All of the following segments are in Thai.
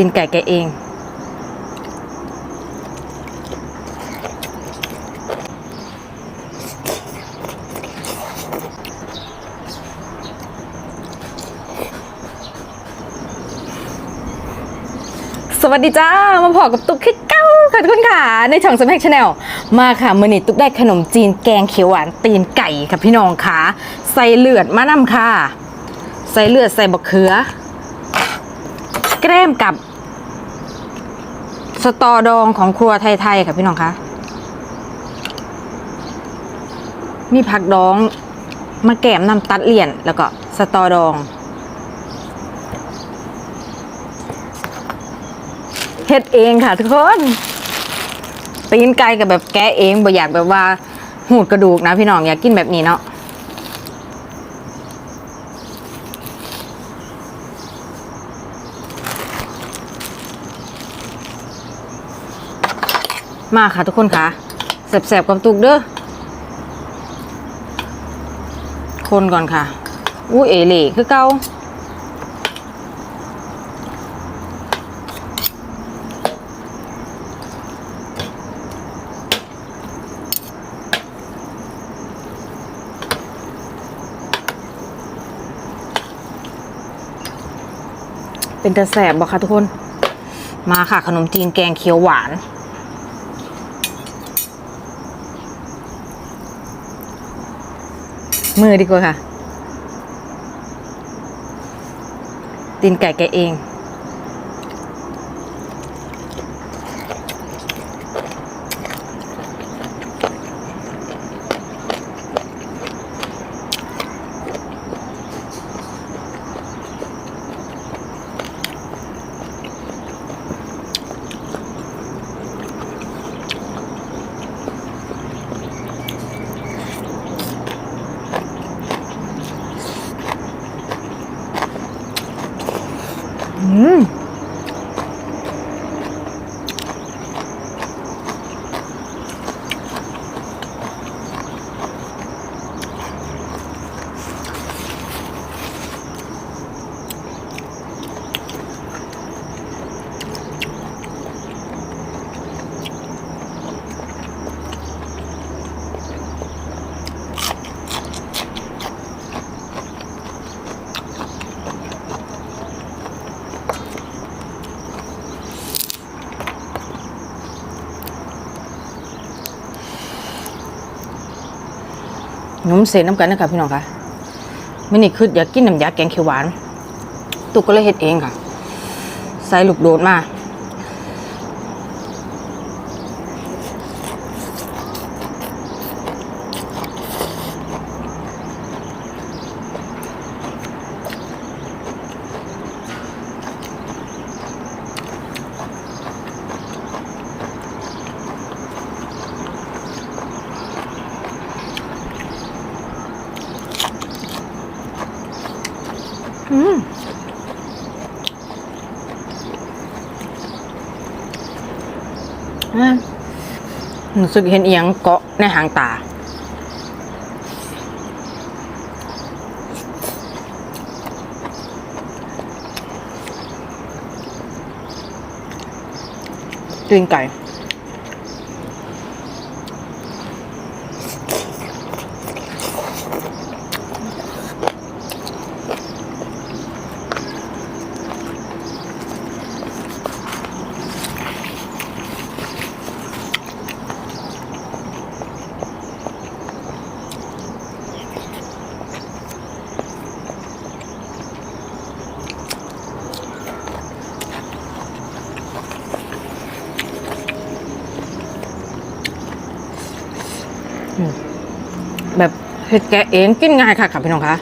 ตีนไก่แกเอง สวัสดีจ้า มาพอกับตุ๊กคิดเก้าค่ะทุกคนค่ะ ในช่องสมัครชาแนลมาค่ะมือนี้ตุ๊กได้ขนมจีนแกงเขียวหวานตีนไก่ค่ะพี่น้องค่ะ ใส่เลือดมะนำค่ะ ใส่เลือดใส่บะเขือแกล้มกับ สตอดองของครัวไทยๆค่ะพี่น้องคะมีผักดองมาแกมนำตัดเหรียญแล้วก็สตอดองเฮ็ดเองค่ะทุกคนตีนไก่กับแบบแกะเองบ่อยากแบบว่าหูดกระดูกนะพี่น้องอยากกินแบบนี้เนาะ มาค่ะทุกคนค่ะแสบๆกับตุกเด้อคนก่อนค่ะอู้เอเหล่คือเกาเป็นตะแสบบ่คะทุกคน มาค่ะขนมจีนแกงเขียวหวาน มือดีกว่าค่ะ ตีนไก่แกเอง นุ่มเสนน้ำกันนะคะพี่น้องคะมันนี่คืออยากกินน้ำยาแกงเขียวหวาน ตุกก็เลยเฮ็ดเองค่ะ ใส่ลูกโดดมา อืมรู้สึกเห็นเอียงเกาะในหางตาตีนไก่ แบบ เห็ดแกะเองกินง่ายค่ะค่ะพี่น้องคะ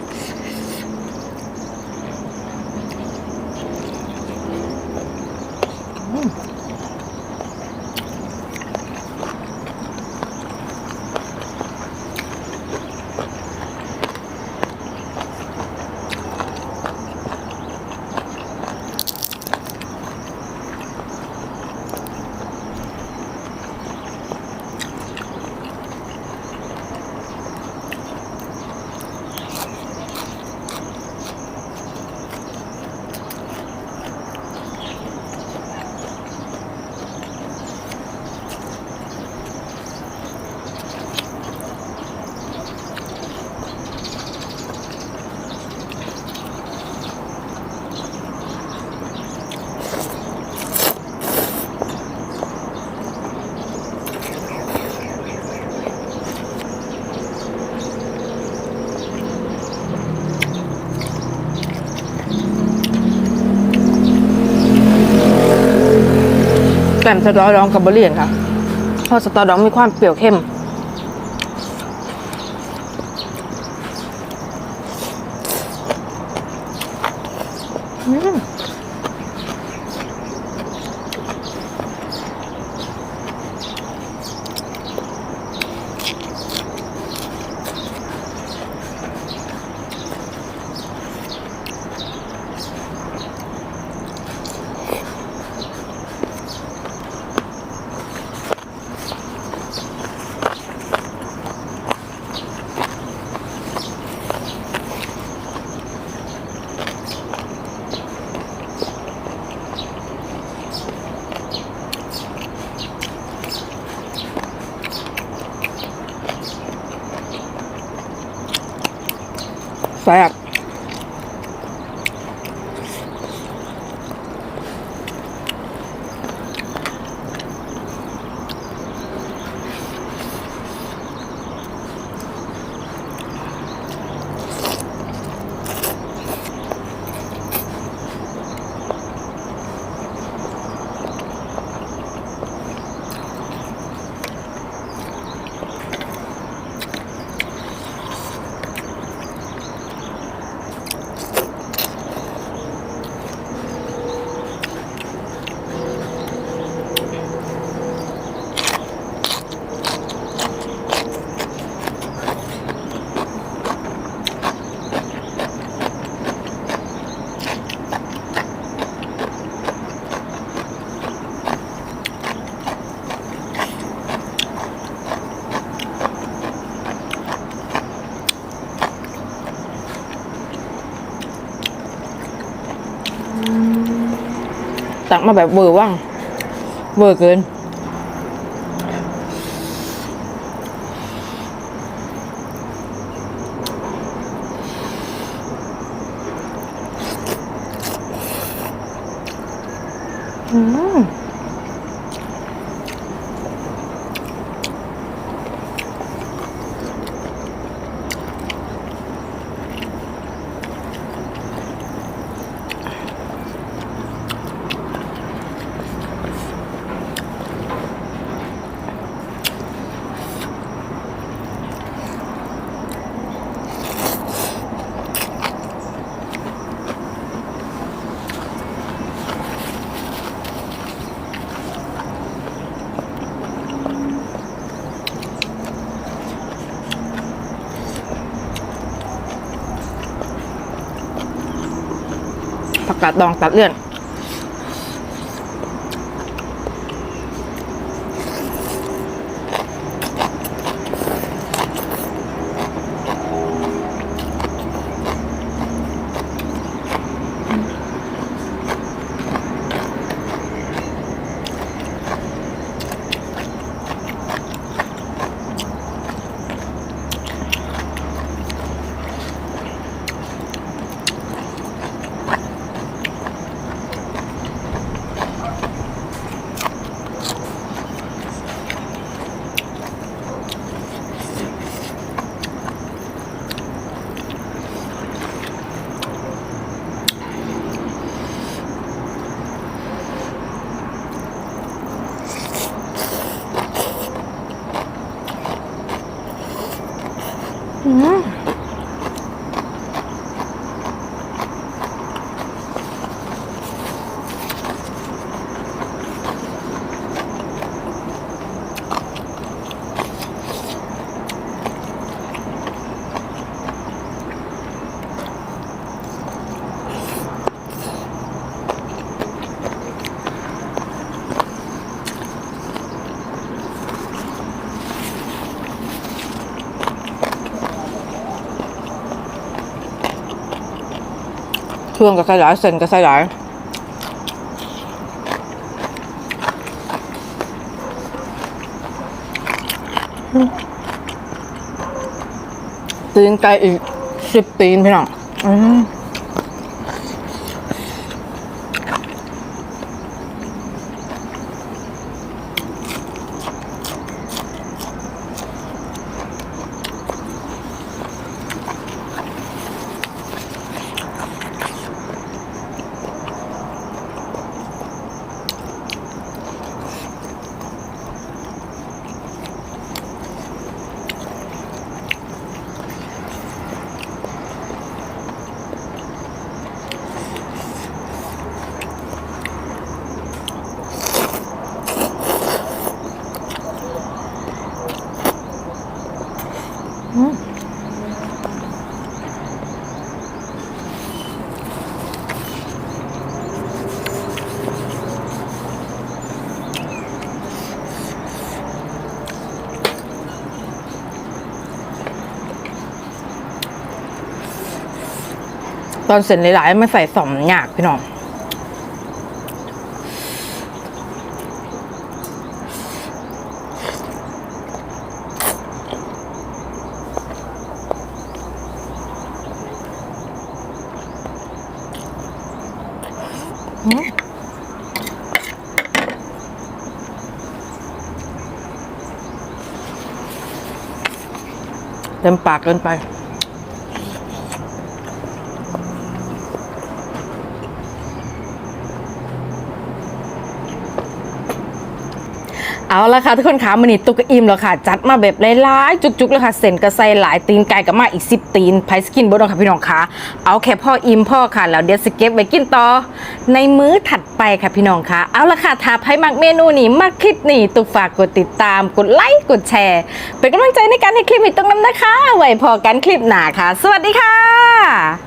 สตอดองกับบะเรียนค่ะเพราะสตอดองมีความเปรี้ยวเข้ม อืม แซ่บ ตักมาแบบเวอร์ว่างเวอร์เกิน อืม ผักกาดดองตัดเลื่อน เครื่องก็ใส่หลายเส้นก็ใส่หลายตีนไก่อีกสิบตีนพี่น้องอืม ตอนเสร็จหลายๆมาใส่สองหยากพี่น้องเต็มปากเกินไป เอาละค่ะทุกคนคะมันนี่ตุกอิ่มแล้วค่ะ จัดมาแบบหลายๆจุกๆแล้วค่ะเส้นกระใสหลายตีนไก่กับมาอีก10ตีนไพสกินบดองค่ะพี่น้องคะเอาแค่พ่ออิ่มพ่อค่ะแล้วเดี๋ยวสเก็บไว้กินต่อ ในมื้อถัดไปค่ะพี่น้องคะเอาละค่ะถ้าใครมักเมนูนี้มักคลิปนี้ตุกฝากกดติดตามกดไลค์กดแชร์เป็นกำลังใจในการให้คลิปอีกตรงนั้นนะคะ ไว้พอกันคลิปหน้าค่ะ สวัสดีค่ะ